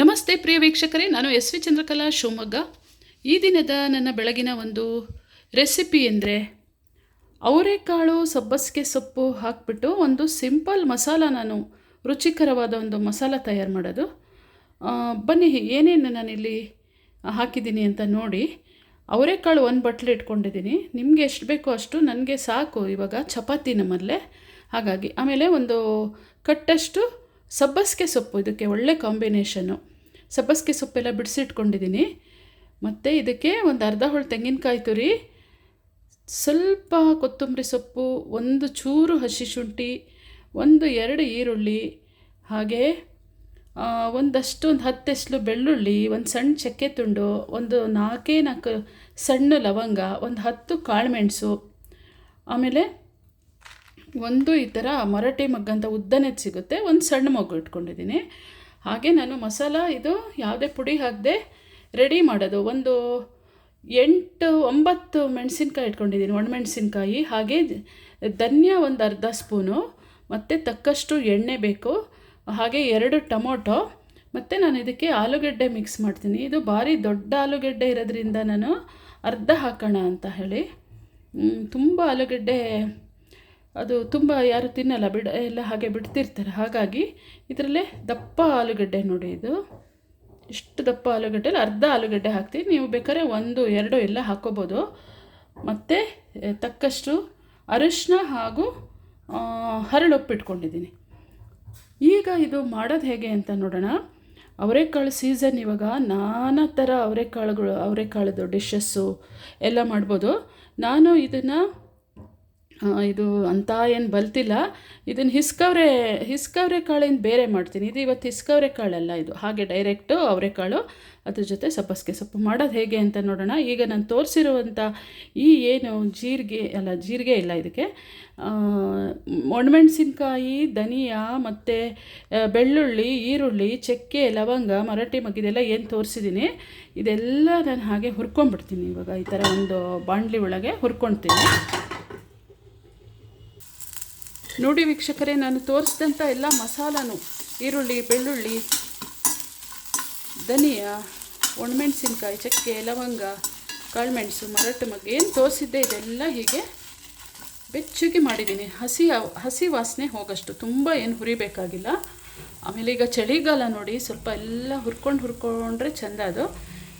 ನಮಸ್ತೆ ಪ್ರಿಯ ವೀಕ್ಷಕರೇ, ನಾನು ಎಸ್ ವಿ ಚಂದ್ರಕಲಾ ಶಿವಮೊಗ್ಗ. ಈ ದಿನದ ನನ್ನ ಬೆಳಗಿನ ಒಂದು ರೆಸಿಪಿ ಅಂದರೆ ಅವರೆಕಾಳು ಸಬ್ಬಸಿಗೆ ಸೊಪ್ಪು ಹಾಕಿಬಿಟ್ಟು ಒಂದು ಸಿಂಪಲ್ ಮಸಾಲ ನಾನು ರುಚಿಕರವಾದ ಒಂದು ಮಸಾಲ ತಯಾರು ಮಾಡೋದು. ಬನ್ನಿ, ಏನೇನು ನಾನಿಲ್ಲಿ ಹಾಕಿದ್ದೀನಿ ಅಂತ ನೋಡಿ. ಅವರೆಕಾಳು ಒಂದು ಬಟ್ಲು ಇಟ್ಕೊಂಡಿದ್ದೀನಿ. ನಿಮಗೆ ಎಷ್ಟು ಬೇಕೋ ಅಷ್ಟು, ನನಗೆ ಸಾಕು ಇವಾಗ ಚಪಾತಿ ನಮ್ಮಲ್ಲೇ. ಹಾಗಾಗಿ, ಆಮೇಲೆ ಒಂದು ಕಟ್ಟಷ್ಟು ಸಬ್ಬಸಿಗೆ ಸೊಪ್ಪು, ಇದಕ್ಕೆ ಒಳ್ಳೆ ಕಾಂಬಿನೇಷನ್ನು ಸಬ್ಬಸಿಗೆ ಸೊಪ್ಪೆಲ್ಲ ಬಿಡಿಸಿಟ್ಕೊಂಡಿದ್ದೀನಿ ಮತ್ತು ಇದಕ್ಕೆ ಒಂದು ಅರ್ಧ ಹೋಳು ತೆಂಗಿನಕಾಯಿ ತುರಿ, ಸ್ವಲ್ಪ ಕೊತ್ತಂಬರಿ ಸೊಪ್ಪು, ಒಂದು ಚೂರು ಹಸಿ ಶುಂಠಿ, ಒಂದು ಎರಡು ಈರುಳ್ಳಿ, ಹಾಗೆ ಒಂದಷ್ಟು ಒಂದು ಹತ್ತೆಸ್ಲು ಬೆಳ್ಳುಳ್ಳಿ, ಒಂದು ಸಣ್ಣ ಚಕ್ಕೆ ತುಂಡು, ಒಂದು ನಾಲ್ಕೇ ನಾಲ್ಕು ಸಣ್ಣ ಲವಂಗ, ಒಂದು ಹತ್ತು ಕಾಳುಮೆಣಸು ಆಮೇಲೆ ಒಂದು ಈ ಥರ ಮರಾಠಿ ಮಗ್ಗಂತ ಉದ್ದನೇದು ಸಿಗುತ್ತೆ. ಒಂದು ಸಣ್ಣ ಮಗು ಇಟ್ಕೊಂಡಿದ್ದೀನಿ. ಹಾಗೆ ನಾನು ಮಸಾಲ ಇದು ಯಾವುದೇ ಪುಡಿ ಹಾಕದೆ ರೆಡಿ ಮಾಡೋದು. ಒಂದು ಎಂಟು ಒಂಬತ್ತು ಮೆಣಸಿನ್ಕಾಯಿ ಇಟ್ಕೊಂಡಿದ್ದೀನಿ. ಒಣಮೆಣಸಿನ್ಕಾಯಿ, ಹಾಗೆ ಧನ್ಯ ಒಂದು ಅರ್ಧ ಸ್ಪೂನು, ಮತ್ತು ತಕ್ಕಷ್ಟು ಎಣ್ಣೆ ಬೇಕು, ಹಾಗೆ ಎರಡು ಟೊಮೊಟೊ, ಮತ್ತು ನಾನು ಇದಕ್ಕೆ ಆಲೂಗೆಡ್ಡೆ ಮಿಕ್ಸ್ ಮಾಡ್ತೀನಿ. ಇದು ಭಾರಿ ದೊಡ್ಡ ಆಲೂಗೆಡ್ಡೆ ಇರೋದ್ರಿಂದ ನಾನು ಅರ್ಧ ಹಾಕೋಣ ಅಂತ ಹೇಳಿ. ತುಂಬ ಆಲೂಗೆಡ್ಡೆ ಅದು ತುಂಬ ಯಾರು ತಿನ್ನಲ್ಲ, ಬಿಡ, ಎಲ್ಲ ಹಾಗೆ ಬಿಡ್ತಿರ್ತಾರೆ. ಹಾಗಾಗಿ ಇದರಲ್ಲೇ ದಪ್ಪ ಆಲೂಗಡ್ಡೆ ನೋಡಿ ಇದು. ಇಷ್ಟು ದಪ್ಪ ಆಲೂಗಡ್ಡೆಲಿ ಅರ್ಧ ಆಲೂಗಡ್ಡೆ ಹಾಕ್ತೀನಿ. ನೀವು ಬೇಕಾದ್ರೆ ಒಂದು, ಎರಡು ಎಲ್ಲ ಹಾಕೋಬೋದು ಮತ್ತು ತಕ್ಕಷ್ಟು ಅರಿಶಿನ ಹಾಗೂ ಹರಳೊಪ್ಪಿಟ್ಕೊಂಡಿದ್ದೀನಿ ಈಗ ಇದು ಮಾಡೋದು ಹೇಗೆ ಅಂತ ನೋಡೋಣ. ಅವರೆಕಾಳು ಸೀಸನ್ ಇವಾಗ ನಾನಾ ಥರ ಅವರೆಕಾಳುಗಳು ಅವರೆಕಾಳದು ಡಿಶಸ್ಸು ಎಲ್ಲ ಮಾಡ್ಬೋದು. ನಾನು ಇದನ್ನು ಇದು ಅಂತ ಏನು ಬಲ್ತಿಲ್ಲ. ಇದನ್ನು ಹಿಸ್ಕವ್ರೆ ಹಿಸ್ಕವ್ರೆ ಕಾಳಿಂದ ಬೇರೆ ಮಾಡ್ತೀನಿ. ಇದು ಇವತ್ತು ಹಿಸ್ಕವ್ರೆ ಕಾಳಲ್ಲ ಇದು. ಹಾಗೆ ಡೈರೆಕ್ಟು ಅವರೆಕಾಳು ಅದ್ರ ಜೊತೆ ಸಬ್ಬಸಿಗೆ ಸೊಪ್ಪು ಮಾಡೋದು ಹೇಗೆ ಅಂತ ನೋಡೋಣ. ಈಗ ನಾನು ತೋರಿಸಿರುವಂಥ ಈ ಏನು ಜೀರಿಗೆ, ಅಲ್ಲ ಜೀರಿಗೆ ಇಲ್ಲ ಇದಕ್ಕೆ. ಒಣಮೆಣಸಿನ್ಕಾಯಿ, ಧನಿಯಾ ಮತ್ತು ಬೆಳ್ಳುಳ್ಳಿ, ಈರುಳ್ಳಿ, ಚಕ್ಕೆ, ಲವಂಗ, ಮರಾಠಿ ಇದೆಲ್ಲ ಏನು ತೋರಿಸಿದ್ದೀನಿ ಇದೆಲ್ಲ ನಾನು ಹಾಗೆ ಹುರ್ಕೊಂಡ್ಬಿಡ್ತೀನಿ ಇವಾಗ ಈ ಥರ ಒಂದು ಬಾಣಲಿ ಒಳಗೆ ಹುರ್ಕೊಳ್ತೀನಿ ನೋಡಿ ವೀಕ್ಷಕರೇ, ನಾನು ತೋರಿಸಿದಂಥ ಎಲ್ಲ ಮಸಾಲನು ಈರುಳ್ಳಿ, ಬೆಳ್ಳುಳ್ಳಿ, ಧನಿಯಾ, ಒಣಮೆಣಸಿನ್ಕಾಯಿ, ಚಕ್ಕೆ, ಲವಂಗ, ಕಾಳುಮೆಣಸು ಮರಟ್ಟು ಮಗ್ ಏನು ತೋರಿಸಿದ್ದೆ ಇದೆಲ್ಲ ಹೀಗೆ ಬೆಚ್ಚಗೆ ಮಾಡಿದ್ದೀನಿ. ಹಸಿ ಹಸಿ ವಾಸನೆ ಹೋಗಷ್ಟು, ತುಂಬ ಏನು ಹುರಿಬೇಕಾಗಿಲ್ಲ. ಆಮೇಲೆ ಈಗ ಚಳಿಗಾಲ ನೋಡಿ, ಸ್ವಲ್ಪ ಎಲ್ಲ ಹುರ್ಕೊಂಡು ಹುರ್ಕೊಂಡ್ರೆ ಚೆಂದ ಅದು.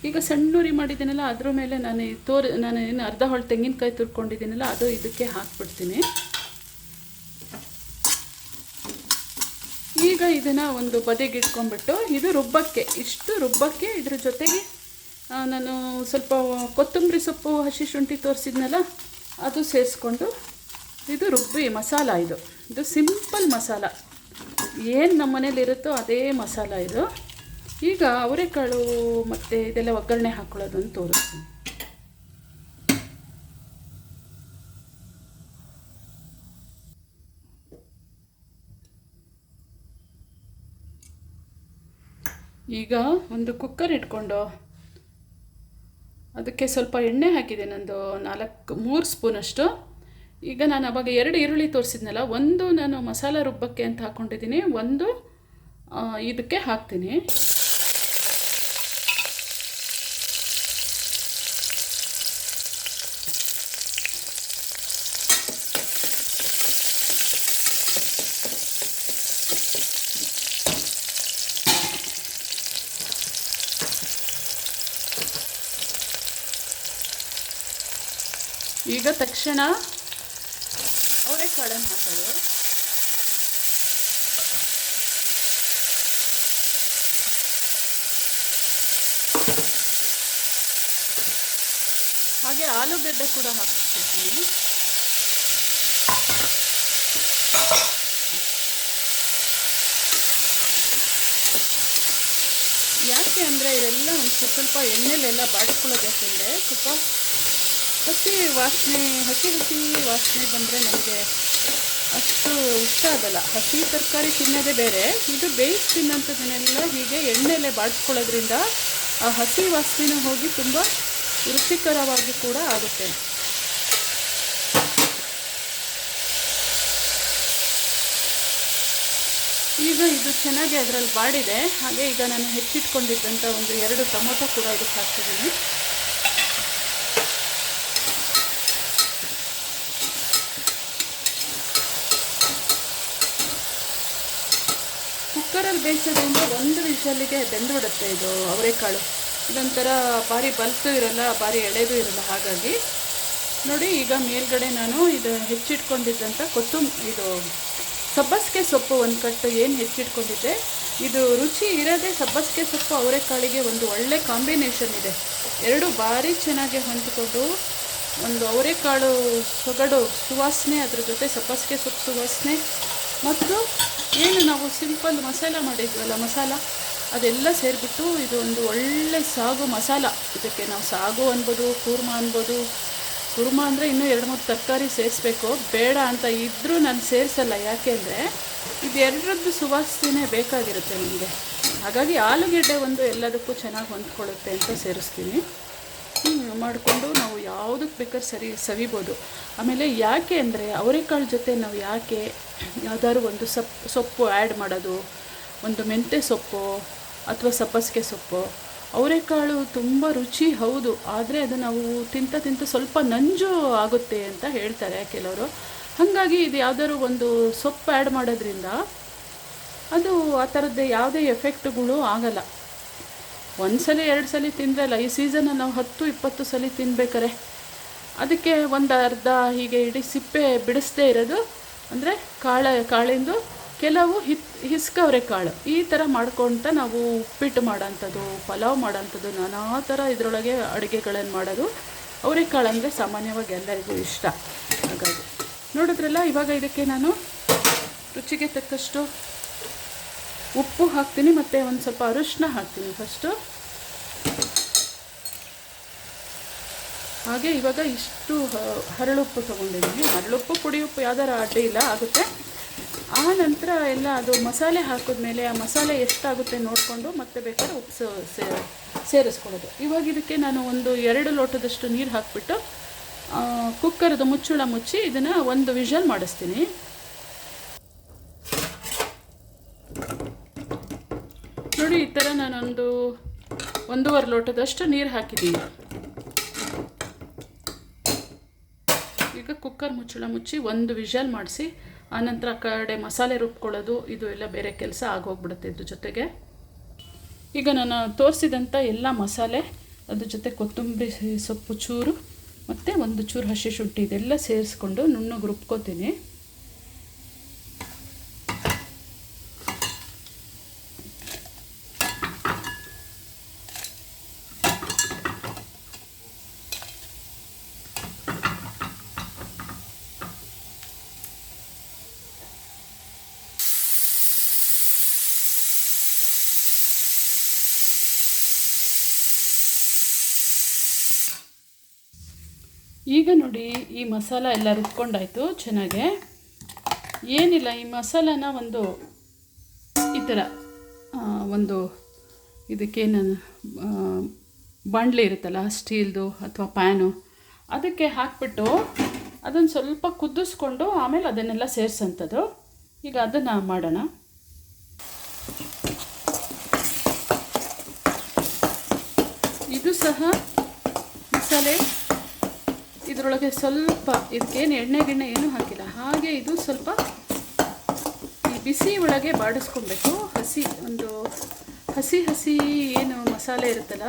ಈಗ ಸಣ್ಣ ಉರಿ ಮಾಡಿದ್ದೀನಲ್ಲ, ಅದ್ರ ಮೇಲೆ ನಾನು ತೋರಿ, ನಾನು ಏನು ಅರ್ಧ ಹೊಳ್ ತೆಂಗಿನಕಾಯಿ ತುರ್ಕೊಂಡಿದ್ದೀನಲ್ಲ, ಅದು ಇದಕ್ಕೆ ಹಾಕ್ಬಿಡ್ತೀನಿ. ಈಗ ಇದನ್ನು ಒಂದು ಬದಿಗೆ ಇಟ್ಕೊಂಡ್ಬಿಟ್ಟು ಇದು ರುಬ್ಬಕ್ಕೆ, ಇಷ್ಟು ರುಬ್ಬಕ್ಕೆ ಇದ್ರ ಜೊತೆಗೆ ನಾನು ಸ್ವಲ್ಪ ಕೊತ್ತಂಬರಿ ಸೊಪ್ಪು, ಹಸಿ ಶುಂಠಿ ತೋರಿಸಿದ್ನಲ್ಲ, ಅದು ಸೇರಿಸ್ಕೊಂಡು ಇದು ರುಬ್ಬಿ, ಮಸಾಲ ಇದು. ಇದು ಸಿಂಪಲ್ ಮಸಾಲ. ಏನು ನಮ್ಮ ಮನೇಲಿರುತ್ತೋ ಅದೇ ಮಸಾಲ ಇದು. ಈಗ ಅವರೆಕಾಳು ಮತ್ತು ಇದೆಲ್ಲ ಒಗ್ಗರಣೆ ಹಾಕ್ಕೊಳ್ಳೋದನ್ನು ತೋರಿಸ್ತೀನಿ. ಈಗ ಒಂದು ಕುಕ್ಕರ್ ಇಟ್ಕೊಂಡು ಅದಕ್ಕೆ ಸ್ವಲ್ಪ ಎಣ್ಣೆ ಹಾಕಿದೆ ನಂದು ನಾಲ್ಕು, ಮೂರು ಸ್ಪೂನಷ್ಟು ಈಗ ನಾನು ಅವಾಗ ಎರಡು ಈರುಳ್ಳಿ ತೋರಿಸಿದ್ನಲ್ಲ, ಒಂದು ನಾನು ಮಸಾಲ ರುಬ್ಬಕ್ಕೆ ಅಂತ ಹಾಕ್ಕೊಂಡಿದ್ದೀನಿ ಒಂದು ಇದಕ್ಕೆ ಹಾಕ್ತೀನಿ. ಈಗ ತಕ್ಷಣ ಅವರೆಕಾಳನ್ನು ಹಾಕೋದು ಹಾಗೆ ಆಲೂಗಡ್ಡೆ ಕೂಡ ಹಾಕ್ತಿದ್ದೀನಿ ಯಾಕೆ ಅಂದರೆ ಇದೆಲ್ಲ ಒಂದು ಸ್ವಲ್ಪ ಎಣ್ಣೆಲೆಲ್ಲ ಬಾಡಿಸ್ಕೊಳ್ಳೋದು ಯಾಕೆಂದರೆ ಸ್ವಲ್ಪ ಹಸಿ ವಾಸನೆ, ಹಸಿ ಹಸಿ ವಾಸನೆ ಬಂದರೆ ನನಗೆ ಅಷ್ಟು ಇಷ್ಟ ಆಗಲ್ಲ. ಹಸಿ ತರಕಾರಿ ತಿನ್ನೋದೇ ಬೇರೆ. ಇದು ಬೇಯಿಸಿ ತಿನ್ನೋಂಥದ್ದನ್ನೆಲ್ಲ ಹೀಗೆ ಎಣ್ಣೆಲೆ ಬಾಡಿಸ್ಕೊಳ್ಳೋದ್ರಿಂದ ಆ ಹಸಿ ವಾಸನೆನೂ ಹೋಗಿ ತುಂಬ ರುಚಿಕರವಾಗಿ ಕೂಡ ಆಗುತ್ತೆ. ಈಗ ಇದು ಚೆನ್ನಾಗಿ ಅದರಲ್ಲಿ ಬಾಡಿದೆ. ಹಾಗೆ ಈಗ ನಾನು ಹೆಚ್ಚಿಟ್ಕೊಂಡಿದ್ದಂಥ ಒಂದು ಎರಡು ಟೊಮೊಟೊ ಕೂಡ ಇದಕ್ಕೆ ಹಾಕ್ತಿದ್ದೀನಿ. ಕುಕ್ಕರಲ್ಲಿ ಬೇಯಿಸೋದ್ರಿಂದ ಒಂದು ವಿಷಲಿಗೆ ಬೆಂದುಬಿಡುತ್ತೆ ಇದು ಅವರೆಕಾಳು. ಇದೊಂಥರ ಭಾರಿ ಬಲ್ತು ಇರಲ್ಲ, ಭಾರಿ ಎಳೆದು ಇರಲ್ಲ ಹಾಗಾಗಿ. ನೋಡಿ, ಈಗ ಮೇಲ್ಗಡೆ ನಾನು ಇದು ಹೆಚ್ಚಿಟ್ಕೊಂಡಿದ್ದಂಥ ಕೊತ್ತಂಬ ಇದು ಸಬ್ಬಸಿಗೆ ಸೊಪ್ಪು ಒಂದು ಕಟ್ಟು ಏನು ಹೆಚ್ಚಿಟ್ಕೊಂಡಿದ್ದೆ. ಇದು ರುಚಿ ಇರೋದೇ ಸಬ್ಬಸಿಗೆ ಸೊಪ್ಪು ಅವರೆಕಾಳಿಗೆ ಒಂದು ಒಳ್ಳೆ ಕಾಂಬಿನೇಷನ್ ಇದೆ. ಎರಡು ಭಾರಿ ಚೆನ್ನಾಗಿ ಹೊಂದಿಕೊಂಡು ಒಂದು ಅವರೆಕಾಳು ಸೊಗಡು ಸುವಾಸನೆ ಅದ್ರ ಜೊತೆ ಸಬ್ಬಸಿಗೆ ಸೊಪ್ಪು ಸುವಾಸನೆ ಮತ್ತು ಏನು ನಾವು ಸಿಂಪಲ್ ಮಸಾಲ ಮಾಡಿದ್ವಲ್ಲ, ಮಸಾಲ? ಅದೆಲ್ಲ ಸೇರಿಬಿಟ್ಟು ಇದು ಒಂದು ಒಳ್ಳೆ ಸಾಗು ಮಸಾಲ. ಇದಕ್ಕೆ ನಾವು ಸಾಗು ಅನ್ಬೋದು, ಕೂರ್ಮ ಅನ್ಬೋದು. ಕುರ್ಮ ಅಂದರೆ ಇನ್ನೂ ಎರಡು ಮೂರು ತರಕಾರಿ ಸೇರಿಸ್ಬೇಕು. ಬೇಡ ಅಂತ ಇದ್ದರೂ ನಾನು ಸೇರಿಸಲ್ಲ. ಯಾಕೆ ಅಂದರೆ ಇದೆರಡರದ್ದು ಸುವಾಸನೆ ಬೇಕಾಗಿರುತ್ತೆ ನಮಗೆ. ಹಾಗಾಗಿ ಆಲೂಗೆಡ್ಡೆ ಒಂದು ಎಲ್ಲದಕ್ಕೂ ಚೆನ್ನಾಗಿ ಹೊಂದ್ಕೊಳ್ಳುತ್ತೆ ಅಂತ ಸೇರಿಸ್ತೀನಿ. ಮಾಡಿಕೊಂಡು ನಾವು ಯಾವುದಕ್ಕೆ ಬೇಕಾದ್ರೆ ಸರಿ ಸವಿಬೋದು. ಆಮೇಲೆ ಯಾಕೆ ಅಂದರೆ ಅವರೆಕಾಳು ಜೊತೆ ನಾವು ಯಾಕೆ ಯಾವ್ದಾದ್ರು ಒಂದು ಸಪ್, ಸೊಪ್ಪು ಆ್ಯಡ್ ಮಾಡೋದು, ಒಂದು ಮೆಂತ್ಯ ಸೊಪ್ಪು ಅಥವಾ ಸಬ್ಬಸಿಗೆ ಸೊಪ್ಪು ಅವರೆಕಾಳು ತುಂಬ ರುಚಿ ಹೌದು, ಆದರೆ ಅದು ನಾವು ತಿಂತ ತಿಂತ ಸ್ವಲ್ಪ ನಂಜು ಆಗುತ್ತೆ ಅಂತ ಹೇಳ್ತಾರೆ ಕೆಲವರು. ಹಾಗಾಗಿ ಇದು ಯಾವ್ದಾದ್ರು ಒಂದು ಸೊಪ್ಪು ಆ್ಯಡ್ ಮಾಡೋದ್ರಿಂದ ಅದು ಆ ಥರದ್ದೇ ಯಾವುದೇ ಎಫೆಕ್ಟ್ಗಳು ಆಗಲ್ಲ. ಒಂದು ಸಲ, ಎರಡು ಸಲ ತಿಂದ್ರಲ್ಲ, ಈ ಸೀಸನಲ್ಲಿ ನಾವು ಹತ್ತು, ಇಪ್ಪತ್ತು ಸಲ ತಿನ್ಬೇಕಾರೆ? ಅದಕ್ಕೆ ಒಂದು ಅರ್ಧ ಹೀಗೆ ಇಡೀ ಸಿಪ್ಪೆ ಬಿಡಿಸ್ದೇ ಇರೋದು, ಅಂದರೆ ಕಾಳ, ಕಾಳಿಂದು ಕೆಲವು ಹಿತ್, ಹಿಸ್ಕವ್ರೆ ಕಾಳು. ಈ ಥರ ಮಾಡ್ಕೊತ ನಾವು ಉಪ್ಪಿಟ್ಟು ಮಾಡೋಂಥದ್ದು, ಪಲಾವ್ ಮಾಡೋಂಥದ್ದು, ನಾನಾ ಥರ ಇದರೊಳಗೆ ಅಡುಗೆಗಳನ್ನು ಮಾಡೋದು. ಅವರೆಕಾಳು ಅಂದರೆ ಸಾಮಾನ್ಯವಾಗಿ ಎಲ್ಲರಿಗೂ ಇಷ್ಟ. ಹಾಗಾಗಿ ನೋಡಿದ್ರಲ್ಲ, ಇವಾಗ ಇದಕ್ಕೆ ನಾನು ರುಚಿಗೆ ತಕ್ಕಷ್ಟು ಉಪ್ಪು ಹಾಕ್ತೀನಿ ಮತ್ತು ಒಂದು ಸ್ವಲ್ಪ ಅರಿಶಿನ ಹಾಕ್ತೀನಿ ಫಸ್ಟು ಹಾಗೆ ಇವಾಗ ಇಷ್ಟು ಹರಳುಪ್ಪು ತೊಗೊಂಡಿದ್ದೀನಿ. ಹರಳುಪ್ಪು ಪುಡಿ ಉಪ್ಪು ಯಾವ್ದಾರ ಅಡ್ಡಿ ಇಲ್ಲ, ಆಗುತ್ತೆ. ಆ ನಂತರ ಎಲ್ಲ ಅದು ಮಸಾಲೆ ಹಾಕಿದ್ಮೇಲೆ ಆ ಮಸಾಲೆ ಎಷ್ಟಾಗುತ್ತೆ ನೋಡಿಕೊಂಡು ಮತ್ತೆ ಬೇಕಾದ್ರೆ ಉಪ್ಪು ಸೇರಿಸ್ಕೊಳ್ಳೋದು. ಇವಾಗ ಇದಕ್ಕೆ ನಾನು ಒಂದು ಎರಡು ಲೋಟದಷ್ಟು ನೀರು ಹಾಕಿಬಿಟ್ಟು ಕುಕ್ಕರ್ದು ಮುಚ್ಚಳ ಮುಚ್ಚಿ ಇದನ್ನು ಒಂದು ವಿಷಲ್ ಮಾಡಿಸ್ತೀನಿ ನೋಡಿ ಈ ಥರ ನಾನೊಂದು ಒಂದೂವರೆ ಲೋಟದಷ್ಟು ನೀರು ಹಾಕಿದ್ದೀನಿ. ಈಗ ಕುಕ್ಕರ್ ಮುಚ್ಚಳ ಮುಚ್ಚಿ ಒಂದು ವಿಷಲ್ ಮಾಡಿಸಿ, ಆನಂತರ ಆ ಕಡೆ ಮಸಾಲೆ ರುಬ್ಕೊಳ್ಳೋದು, ಇದು ಎಲ್ಲ ಬೇರೆ ಕೆಲಸ ಆಗೋಗ್ಬಿಡುತ್ತೆ ಇದ್ರ ಜೊತೆಗೆ. ಈಗ ನಾನು ತೋರಿಸಿದಂಥ ಎಲ್ಲ ಮಸಾಲೆ, ಅದ್ರ ಜೊತೆ ಕೊತ್ತಂಬರಿ ಸೊಪ್ಪು ಚೂರು, ಮತ್ತು ಒಂದು ಚೂರು ಹಸಿ ಶುಂಠಿ, ಇದೆಲ್ಲ ಸೇರಿಸ್ಕೊಂಡು ನುಣ್ಣಗೆ ರುಬ್ಕೋತೀನಿ. ಈಗ ನೋಡಿ ಈ ಮಸಾಲ ಎಲ್ಲ ರುಬ್ಕೊಂಡಾಯಿತು ಚೆನ್ನಾಗೆ. ಏನಿಲ್ಲ, ಈ ಮಸಾಲನ ಒಂದು ಈ ಥರ ಒಂದು ಇದಕ್ಕೆ ಬಾಣಲೆ ಇರುತ್ತಲ್ಲ, ಸ್ಟೀಲ್ದು ಅಥವಾ ಪ್ಯಾನು, ಅದಕ್ಕೆ ಹಾಕ್ಬಿಟ್ಟು ಅದನ್ನು ಸ್ವಲ್ಪ ಕುದಿಸ್ಕೊಂಡು ಆಮೇಲೆ ಅದನ್ನೆಲ್ಲ ಸೇರಿಸೋಂಥದ್ದು. ಈಗ ಅದನ್ನು ಮಾಡೋಣ. ಇದು ಸಹ ಮಸಾಲೆ. ಇದರೊಳಗೆ ಸ್ವಲ್ಪ ಇದಕ್ಕೇನು ಎಣ್ಣೆ ಗಿಣ್ಣೆ ಏನೂ ಹಾಕಿಲ್ಲ. ಹಾಗೆ ಇದು ಸ್ವಲ್ಪ ಈ ಬಿಸಿ ಒಳಗೆ ಬಾಡಿಸ್ಕೊಬೇಕು. ಹಸಿ ಒಂದು ಹಸಿ ಹಸಿ ಏನು ಮಸಾಲೆ ಇರುತ್ತಲ್ಲ,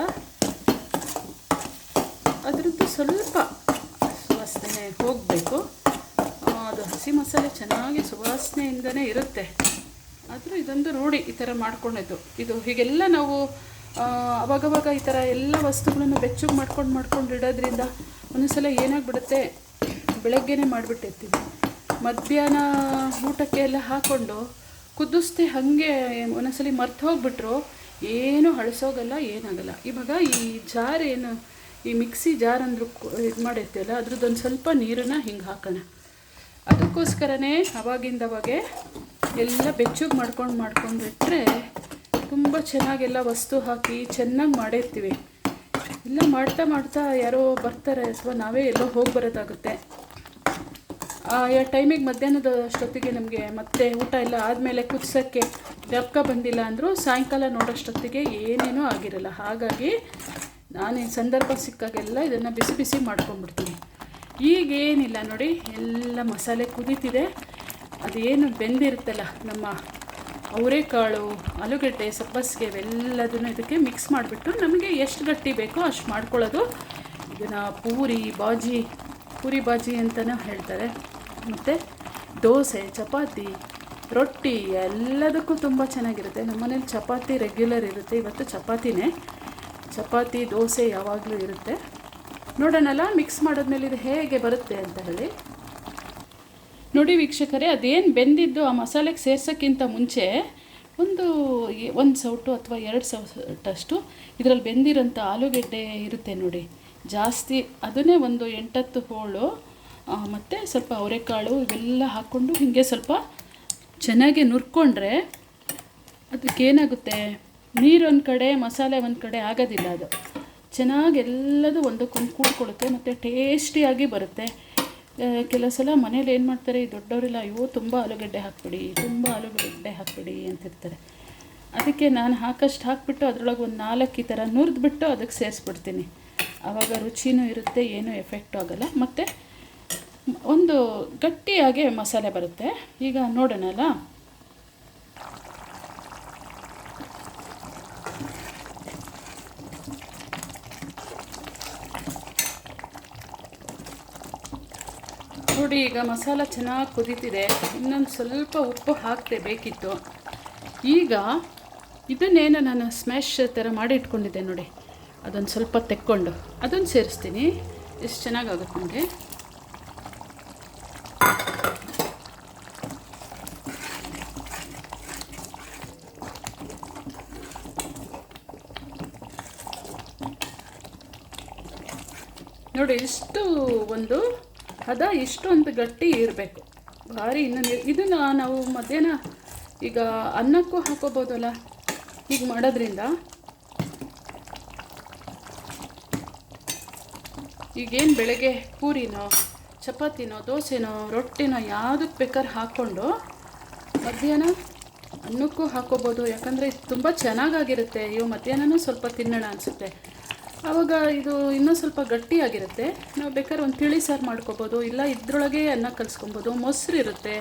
ಅದರದ್ದು ಸ್ವಲ್ಪ ಸುವಾಸನೆ ಹೋಗಬೇಕು. ಅದು ಹಸಿ ಮಸಾಲೆ ಚೆನ್ನಾಗಿ ಸುವಾಸನೆಯಿಂದನೇ ಇರುತ್ತೆ. ಆದರೂ ಇದೊಂದು ರೂಢಿ ಈ ಥರ ಮಾಡ್ಕೊಂಡಿದ್ದು. ಇದು ಹೀಗೆಲ್ಲ ನಾವು ಅವಾಗವಾಗ ಈ ಥರ ಎಲ್ಲ ವಸ್ತುಗಳನ್ನು ಬೆಚ್ಚಗೆ ಮಾಡ್ಕೊಂಡು ಮಾಡ್ಕೊಂಡು ಇಡೋದ್ರಿಂದ ಒಂದೊಂದ್ಸಲ ಏನಾಗ್ಬಿಡುತ್ತೆ? ಬೆಳಗ್ಗೆನೇ ಮಾಡಿಬಿಟ್ಟಿರ್ತೀವಿ. ಮಧ್ಯಾಹ್ನ ಊಟಕ್ಕೆ ಎಲ್ಲ ಹಾಕ್ಕೊಂಡು ಕುದಿಸ್ತೆ ಹಾಗೆ ಒಂದೊಂದ್ಸಲಿ ಮರ್ತು ಹೋಗ್ಬಿಟ್ರು. ಏನೂ ಹಳಸೋಗಲ್ಲ ಏನಾಗಲ್ಲ. ಇವಾಗ ಈ ಜಾರ್ ಏನು, ಈ ಮಿಕ್ಸಿ ಜಾರ್ ಅಂದ್ರೆ ಇದು ಮಾಡಿರ್ತೀವಲ್ಲ ಅದ್ರದ್ದೊಂದು ಸ್ವಲ್ಪ ನೀರನ್ನು ಹಿಂಗೆ ಹಾಕೋಣ. ಅದಕ್ಕೋಸ್ಕರನೇ ಅವಾಗಿಂದವಾಗೆ ಎಲ್ಲ ಬೆಚ್ಚಗೆ ಮಾಡ್ಕೊಂಡು ಮಾಡ್ಕೊಂಡು ಬಿಟ್ಟರೆ ತುಂಬ ಚೆನ್ನಾಗೆಲ್ಲ ವಸ್ತು ಹಾಕಿ ಚೆನ್ನಾಗಿ ಮಾಡಿರ್ತೀವಿ. ಎಲ್ಲ ಮಾಡ್ತಾ ಮಾಡ್ತಾ ಯಾರೋ ಬರ್ತಾರೆ, ಅಥವಾ ನಾವೇ ಎಲ್ಲೋ ಹೋಗಿ ಬರೋದಾಗುತ್ತೆ. ಆ ಟೈಮಿಗೆ ಮಧ್ಯಾಹ್ನದ ಅಷ್ಟೊತ್ತಿಗೆ ನಮಗೆ ಮತ್ತೆ ಊಟ ಎಲ್ಲ ಆದಮೇಲೆ ಕುದಿಸೋಕ್ಕೆ ರೊಕ್ಕ ಬಂದಿಲ್ಲ ಅಂದರೂ ಸಾಯಂಕಾಲ ನೋಡೋಷ್ಟೊತ್ತಿಗೆ ಏನೇನೂ ಆಗಿರಲ್ಲ. ಹಾಗಾಗಿ ನಾನು ಈ ಸಂದರ್ಭ ಸಿಕ್ಕಾಗೆಲ್ಲ ಇದನ್ನು ಬಿಸಿ ಬಿಸಿ ಮಾಡ್ಕೊಂಡ್ಬಿಡ್ತೀನಿ. ಈಗೇನಿಲ್ಲ ನೋಡಿ, ಎಲ್ಲ ಮಸಾಲೆ ಕುದೀತಿದೆ. ಅದೇನು ಬೆಂದಿರುತ್ತಲ್ಲ ನಮ್ಮ ಅವರೆಕಾಳು, ಆಲೂಗಡ್ಡೆ, ಸಬ್ಬಸಿಗೆ ಇವೆಲ್ಲದನ್ನು ಇದಕ್ಕೆ ಮಿಕ್ಸ್ ಮಾಡಿಬಿಟ್ಟು ನಮಗೆ ಎಷ್ಟು ಗಟ್ಟಿ ಬೇಕೋ ಅಷ್ಟು ಮಾಡ್ಕೊಳ್ಳೋದು. ಇದನ್ನು ಪೂರಿ, ಬಾಜಿ ಪೂರಿ ಬಾಜಿ ಅಂತಲೂ ಹೇಳ್ತಾರೆ. ಮತ್ತು ದೋಸೆ, ಚಪಾತಿ, ರೊಟ್ಟಿ ಎಲ್ಲದಕ್ಕೂ ತುಂಬ ಚೆನ್ನಾಗಿರುತ್ತೆ. ನಮ್ಮ ಮನೇಲಿ ಚಪಾತಿ ರೆಗ್ಯುಲರ್ ಇರುತ್ತೆ. ಇವತ್ತು ಚಪಾತಿನೇ. ಚಪಾತಿ, ದೋಸೆ ಯಾವಾಗಲೂ ಇರುತ್ತೆ. ನೋಡೋಣಲ್ಲ ಮಿಕ್ಸ್ ಮಾಡಿದ್ಮೇಲೆ ಇದು ಹೇಗೆ ಬರುತ್ತೆ ಅಂತ ಹೇಳಿ. ನೋಡಿ ವೀಕ್ಷಕರೇ, ಅದೇನು ಬೆಂದಿದ್ದು ಆ ಮಸಾಲೆಗೆ ಸೇರ್ಸೋಕ್ಕಿಂತ ಮುಂಚೆ ಒಂದು ಒಂದು ಸೌಟು ಅಥವಾ ಎರಡು ಸೌಟಷ್ಟು ಇದರಲ್ಲಿ ಬೆಂದಿರೋಂಥ ಆಲೂಗೆಡ್ಡೆ ಇರುತ್ತೆ ನೋಡಿ. ಜಾಸ್ತಿ ಅದನ್ನೇ ಒಂದು ಎಂಟತ್ತು ಹೋಳು ಮತ್ತು ಸ್ವಲ್ಪ ಅವರೆಕಾಳು ಇವೆಲ್ಲ ಹಾಕ್ಕೊಂಡು ಹೀಗೆ ಸ್ವಲ್ಪ ಚೆನ್ನಾಗಿ ನುರ್ಕೊಂಡ್ರೆ ಅದಕ್ಕೇನಾಗುತ್ತೆ? ನೀರು ಒಂದು ಕಡೆ, ಮಸಾಲೆ ಒಂದು ಕಡೆ ಆಗೋದಿಲ್ಲ ಅದು. ಚೆನ್ನಾಗಿ ಎಲ್ಲದೂ ಒಂದಕ್ಕೊಂದು ಕೂಡ್ಕೊಳ್ಳುತ್ತೆ ಮತ್ತು ಟೇಸ್ಟಿಯಾಗಿ ಬರುತ್ತೆ. ಕೆಲವು ಸಲ ಮನೇಲಿ ಏನು ಮಾಡ್ತಾರೆ, ಈ ದೊಡ್ಡವರೆಲ್ಲ, ಅಯ್ಯೋ, ತುಂಬ ಆಲೂಗಡ್ಡೆ ಹಾಕ್ಬಿಡಿ, ತುಂಬ ಆಲೂಗಡ್ಡೆ ಹಾಕ್ಬಿಡಿ ಅಂತಿರ್ತಾರೆ. ಅದಕ್ಕೆ ನಾನು ಹಾಕಷ್ಟು ಹಾಕಿಬಿಟ್ಟು ಅದರೊಳಗೆ ಒಂದು ನಾಲ್ಕು ಈ ಥರ ನುರಿದ್ಬಿಟ್ಟು ಅದಕ್ಕೆ ಸೇರಿಸ್ಬಿಡ್ತೀನಿ. ಆವಾಗ ರುಚಿನೂ ಇರುತ್ತೆ, ಏನೂ ಎಫೆಕ್ಟು ಆಗೋಲ್ಲ. ಮತ್ತು ಒಂದು ಗಟ್ಟಿಯಾಗಿ ಮಸಾಲೆ ಬರುತ್ತೆ. ಈಗ ನೋಡೋಣಲ್ಲ? ನೋಡಿ, ಈಗ ಮಸಾಲ ಚೆನ್ನಾಗಿ ಕುದೀತಿದೆ. ಇನ್ನೊಂದು ಸ್ವಲ್ಪ ಉಪ್ಪು ಹಾಕದೆ ಬೇಕಿತ್ತು. ಈಗ ಇದನ್ನೇನು ನಾನು ಸ್ಮ್ಯಾಶ್ ಥರ ಮಾಡಿ ಇಟ್ಕೊಂಡಿದ್ದೆ ನೋಡಿ. ಅದೊಂದು ಸ್ವಲ್ಪ ತೆಕ್ಕೊಂಡು. ಅದನ್ನು ಸೇರಿಸ್ತೀನಿ. ಎಷ್ಟು ಚೆನ್ನಾಗಾಗುತ್ತೆ ನನಗೆ ನೋಡಿ, ಇಷ್ಟು ಒಂದು ಹದ ಇಷ್ಟೊಂದು ಗಟ್ಟಿ ಇರಬೇಕು. ಭಾರಿ ಇನ್ನೊಂದು ಇದನ್ನು ನಾವು ಮಧ್ಯಾಹ್ನ ಈಗ ಅನ್ನಕ್ಕೂ ಹಾಕೋಬೋದಲ್ಲ? ಹೀಗೆ ಮಾಡೋದ್ರಿಂದ ಈಗೇನು ಬೆಳಗ್ಗೆ ಪೂರಿನೋ, ಚಪಾತಿನೋ, ದೋಸೆನೋ, ರೊಟ್ಟಿನೋ ಯಾವುದಕ್ಕೆ ಬೇಕಾದ್ರೆ ಹಾಕ್ಕೊಂಡು ಮಧ್ಯಾಹ್ನ ಅನ್ನಕ್ಕೂ ಹಾಕೋಬೋದು. ಯಾಕಂದರೆ ತುಂಬ ಚೆನ್ನಾಗಾಗಿರುತ್ತೆ. ಅಯ್ಯೋ, ಮಧ್ಯಾಹ್ನನೂ ಸ್ವಲ್ಪ ತಿನ್ನೋಣ ಅನಿಸುತ್ತೆ. ಆವಾಗ ಇದು ಇನ್ನೂ ಸ್ವಲ್ಪ ಗಟ್ಟಿಯಾಗಿರುತ್ತೆ. ನಾವು ಬೇಕಾದ್ರೆ ಒಂದು ತಿಳಿ ಸಾರು ಮಾಡ್ಕೋಬೋದು, ಇಲ್ಲ ಇದ್ರೊಳಗೆ ಅನ್ನ ಕಲಿಸ್ಕೊಬೋದು, ಮೊಸರು ಇರುತ್ತೆ.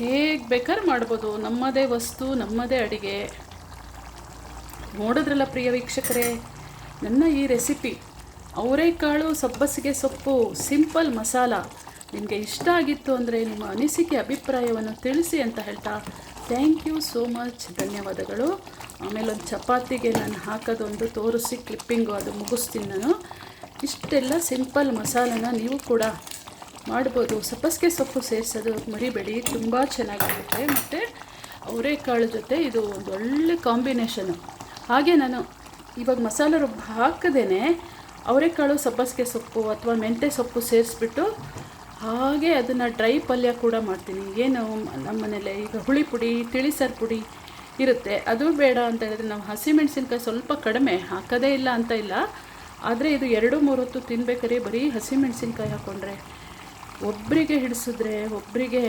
ಹೇಗೆ ಬೇಕಾದ್ರೆ ಮಾಡ್ಬೋದು, ನಮ್ಮದೇ ವಸ್ತು, ನಮ್ಮದೇ ಅಡುಗೆ. ನೋಡಿದ್ರಲ್ಲ ಪ್ರಿಯ ವೀಕ್ಷಕರೇ, ನನ್ನ ಈ ರೆಸಿಪಿ, ಅವರೆಕಾಳು ಸಬ್ಬಸಿಗೆ ಸೊಪ್ಪು, ಸಿಂಪಲ್ ಮಸಾಲ, ನಿಮಗೆ ಇಷ್ಟ ಆಗಿತ್ತು ಅಂದರೆ ನಿಮ್ಮ ಅನಿಸಿಕೆ, ಅಭಿಪ್ರಾಯವನ್ನು ತಿಳಿಸಿ ಅಂತ ಹೇಳ್ತಾ ಥ್ಯಾಂಕ್ ಯು ಸೋ ಮಚ್ ಧನ್ಯವಾದಗಳು. ಆಮೇಲೆ ಒಂದು ಚಪಾತಿಗೆ ನಾನು ಹಾಕೋದೊಂದು ತೋರಿಸಿ ಕ್ಲಿಪ್ಪಿಂಗು ಅದು ಮುಗಿಸ್ತೀನಿ ನಾನು. ಇಷ್ಟೆಲ್ಲ ಸಿಂಪಲ್ ಮಸಾಲನ ನೀವು ಕೂಡ ಮಾಡ್ಬೋದು. ಸಬ್ಬಸಿಗೆ ಸೊಪ್ಪು ಸೇರಿಸೋದು ಮರಿಬೇಡಿ ತುಂಬ ಚೆನ್ನಾಗಿರುತ್ತೆ. ಮತ್ತು ಅವರೆಕಾಳು ಜೊತೆ ಇದು ಒಂದು ಒಳ್ಳೆ ಕಾಂಬಿನೇಷನು ಹಾಗೆ ನಾನು ಇವಾಗ ಮಸಾಲೆ ರುಬ್ಬ ಹಾಕದೇ ಅವರೆಕಾಳು ಸಬ್ಬಸಿಗೆ ಸೊಪ್ಪು ಅಥವಾ ಮೆಂತ್ಯ ಸೊಪ್ಪು ಸೇರಿಸ್ಬಿಟ್ಟು ಹಾಗೆ ಅದನ್ನು ಡ್ರೈ ಪಲ್ಯ ಕೂಡ ಮಾಡ್ತೀನಿ. ಏನು ನಮ್ಮ ಮನೇಲೆ ಈಗ ಹುಳಿ ಪುಡಿ, ತಿಳಿಸಾರು ಪುಡಿ ಇರುತ್ತೆ. ಅದು ಬೇಡ ಅಂತ ಹೇಳಿದ್ರೆ ನಾವು ಹಸಿಮೆಣಸಿನ್ಕಾಯಿ ಸ್ವಲ್ಪ ಕಡಿಮೆ ಹಾಕೋದೇ ಇಲ್ಲ ಅಂತ ಇಲ್ಲ. ಆದರೆ ಇದು ಎರಡು, ಮೂರು ಹೊತ್ತು ತಿನ್ಬೇಕಾದ್ರೆ ಬರೀ ಹಸಿಮೆಣಸಿನ್ಕಾಯಿ ಹಾಕ್ಕೊಂಡ್ರೆ ಒಬ್ಬರಿಗೆ ಹಿಡಿಸಿದ್ರೆ ಒಬ್ಬರಿಗೆ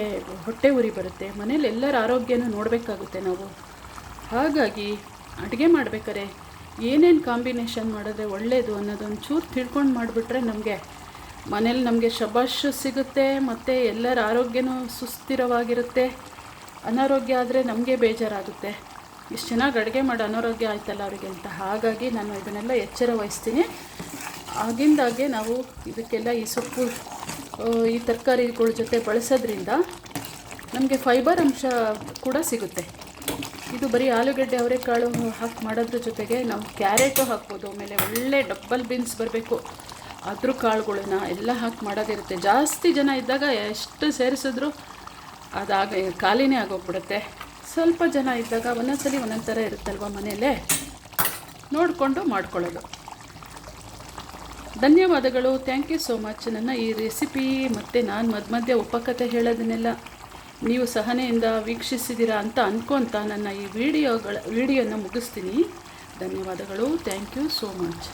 ಹೊಟ್ಟೆ ಉರಿ ಬರುತ್ತೆ. ಮನೇಲಿ ಎಲ್ಲರ ಆರೋಗ್ಯನೂ ನೋಡಬೇಕಾಗುತ್ತೆ ನಾವು. ಹಾಗಾಗಿ ಅಡುಗೆ ಮಾಡ್ಬೇಕಾದ್ರೆ ಏನೇನು ಕಾಂಬಿನೇಷನ್ ಮಾಡಿದ್ರೆ ಒಳ್ಳೆಯದು ಅನ್ನೋದೊಂದು ಚೂರು ತಿಳ್ಕೊಂಡು ಮಾಡಿಬಿಟ್ರೆ ನಮಗೆ ಮನೇಲಿ ನಮಗೆ ಶಬಾಷ್ ಸಿಗುತ್ತೆ, ಮತ್ತು ಎಲ್ಲರ ಆರೋಗ್ಯನೂ ಸುಸ್ಥಿರವಾಗಿರುತ್ತೆ. ಅನಾರೋಗ್ಯ ಆದರೆ ನಮಗೆ ಬೇಜಾರಾಗುತ್ತೆ. ಇಷ್ಟು ಚೆನ್ನಾಗಿ ಅಡುಗೆ ಮಾಡಿ ಅನಾರೋಗ್ಯ ಆಯ್ತಲ್ಲ ಅವರಿಗೆ ಅಂತ. ಹಾಗಾಗಿ ನಾನು ಇದನ್ನೆಲ್ಲ ಎಚ್ಚರ ವಹಿಸ್ತೀನಿ. ಆಗಿಂದಾಗೆ ನಾವು ಇದಕ್ಕೆಲ್ಲ ಈ ಸೊಪ್ಪು ಈ ತರಕಾರಿಗಳ ಜೊತೆ ಬಳಸೋದ್ರಿಂದ ನಮಗೆ ಫೈಬರ್ ಅಂಶ ಕೂಡ ಸಿಗುತ್ತೆ. ಇದು ಬರೀ ಆಲೂಗಡ್ಡೆ ಅವರೆಕಾಳು ಹಾಕಿ ಮಾಡೋದ್ರ ಜೊತೆಗೆ ನಾವು ಕ್ಯಾರೆಟು ಹಾಕ್ಬೋದು, ಆಮೇಲೆ ಒಳ್ಳೆ ಡಬ್ಬಲ್ ಬೀನ್ಸ್ ಬರಬೇಕು. ಅದ್ರ ಕಾಳುಗಳನ್ನ ಎಲ್ಲ ಹಾಕಿ ಮಾಡೋದಿರುತ್ತೆ. ಜಾಸ್ತಿ ಜನ ಇದ್ದಾಗ ಎಷ್ಟು ಸೇರಿಸಿದ್ರು ಅದಾಗ ಖಾಲಿನೇ ಆಗೋಗ್ಬಿಡುತ್ತೆ. ಸ್ವಲ್ಪ ಜನ ಇದ್ದಾಗ ಒಂದೊಂದ್ಸಲಿ ಒಂದೊಂದು ಥರ ಇರುತ್ತಲ್ವ ಮನೆಯಲ್ಲೇ? ನೋಡಿಕೊಂಡು ಮಾಡ್ಕೊಳ್ಳೋದು. ಧನ್ಯವಾದಗಳು. ಥ್ಯಾಂಕ್ ಯು ಸೋ ಮಚ್ ನನ್ನ ಈ ರೆಸಿಪಿ ಮತ್ತು ನಾನು ಮಧ್ಯ ಮಧ್ಯೆ ಉಪಕಥೆ ಹೇಳೋದನ್ನೆಲ್ಲ ನೀವು ಸಹನೆಯಿಂದ ವೀಕ್ಷಿಸಿದ್ದೀರಾ ಅಂತ ಅಂದ್ಕೊತ ನನ್ನ ಈ ವಿಡಿಯೋಗಳ ವಿಡಿಯೋನ ಮುಗಿಸ್ತೀನಿ. ಧನ್ಯವಾದಗಳು. Thank you so much